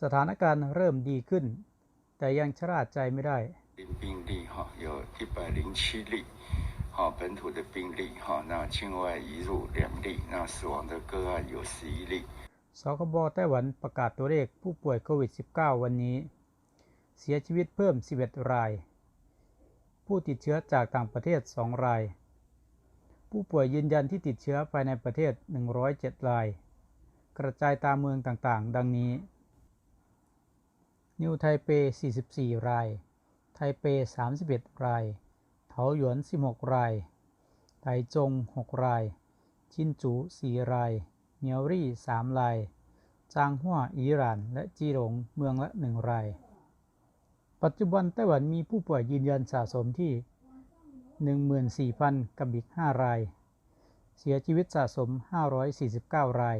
สถานการณ์เริ่มดีขึ้น แต่ยังชะล่าใจไม่ได้ 病例哈有一百零七例，哈本土的病例哈，那境外移入两例，那死亡的个案有十一例。 สคบไต้หวันประกาศตัวเลขผู้ป่วยโควิด -19 วันนี้ เสียชีวิตเพิ่ม 11 ราย ผู้ติดเชื้อจากต่างประเทศ 2 ราย ผู้ป่วยยืนยันที่ติดเชื้อภายในประเทศ 107 ราย กระจายตามเมืองต่างๆ ดังนี้ นิวไทเป 44 ราย ไทเป 31 ราย เถาหยวน 16 ราย ไถจง 6 รายจินจู 4 ราย เมียวรี่ 3 ราย จางฮั่วอิหร่าน และจีหลง เมืองละ 1 ราย ปัจจุบันไต้หวันมีผู้ป่วยยืนยันสะสมที่ 14,000 กับอีก 5 ราย เสียชีวิตสะสม 549 ราย